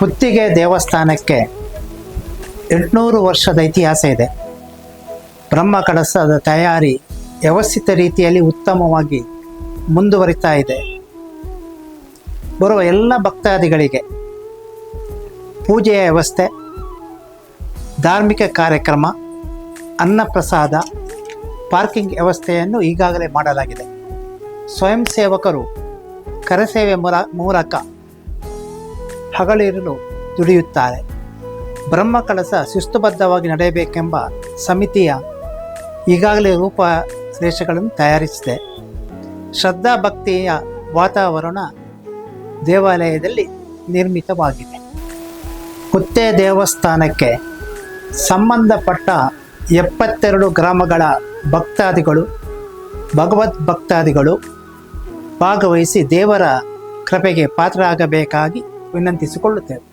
ಪುತ್ತಿಗೆ ದೇವಸ್ಥಾನಕ್ಕೆ ಎಂಟುನೂರು ವರ್ಷದ ಇತಿಹಾಸ ಇದೆ. ಬ್ರಹ್ಮ ಕಳಸದ ತಯಾರಿ ವ್ಯವಸ್ಥಿತ ರೀತಿಯಲ್ಲಿ ಉತ್ತಮವಾಗಿ ಮುಂದುವರಿತಾ ಇದೆ. ಬರುವ ಎಲ್ಲ ಭಕ್ತಾದಿಗಳಿಗೆ ಪೂಜೆಯ ವ್ಯವಸ್ಥೆ, ಧಾರ್ಮಿಕ ಕಾರ್ಯಕ್ರಮ, ಅನ್ನಪ್ರಸಾದ, ಪಾರ್ಕಿಂಗ್ ವ್ಯವಸ್ಥೆಯನ್ನು ಈಗಾಗಲೇ ಮಾಡಲಾಗಿದೆ. ಸ್ವಯಂ ಸೇವಕರು ಕರೆಸೇವೆ ಮೂಲ ಮೂಲಕ ಹಗಲಿರುಳು ದುಡಿಯುತ್ತಾರೆ. ಬ್ರಹ್ಮ ಕಳಸ ಶಿಸ್ತುಬದ್ಧವಾಗಿ ನಡೆಯಬೇಕೆಂಬ ಸಮಿತಿಯ ಈಗಾಗಲೇ ರೂಪರೇಷೆಗಳನ್ನು ತಯಾರಿಸಿದೆ. ಶ್ರದ್ಧಾ ಭಕ್ತಿಯ ವಾತಾವರಣ ದೇವಾಲಯದಲ್ಲಿ ನಿರ್ಮಿತವಾಗಿದೆ. ಕುತ್ತೆ ದೇವಸ್ಥಾನಕ್ಕೆ ಸಂಬಂಧಪಟ್ಟ ಎಪ್ಪತ್ತೆರಡು ಗ್ರಾಮಗಳ ಭಕ್ತಾದಿಗಳು, ಭಗವದ್ ಭಕ್ತಾದಿಗಳು ಭಾಗವಹಿಸಿ ದೇವರ ಕೃಪೆಗೆ ಪಾತ್ರರಾಗಬೇಕಾಗಿ ವಿನಂತಿಸಿಕೊಳ್ಳುತ್ತೇವೆ.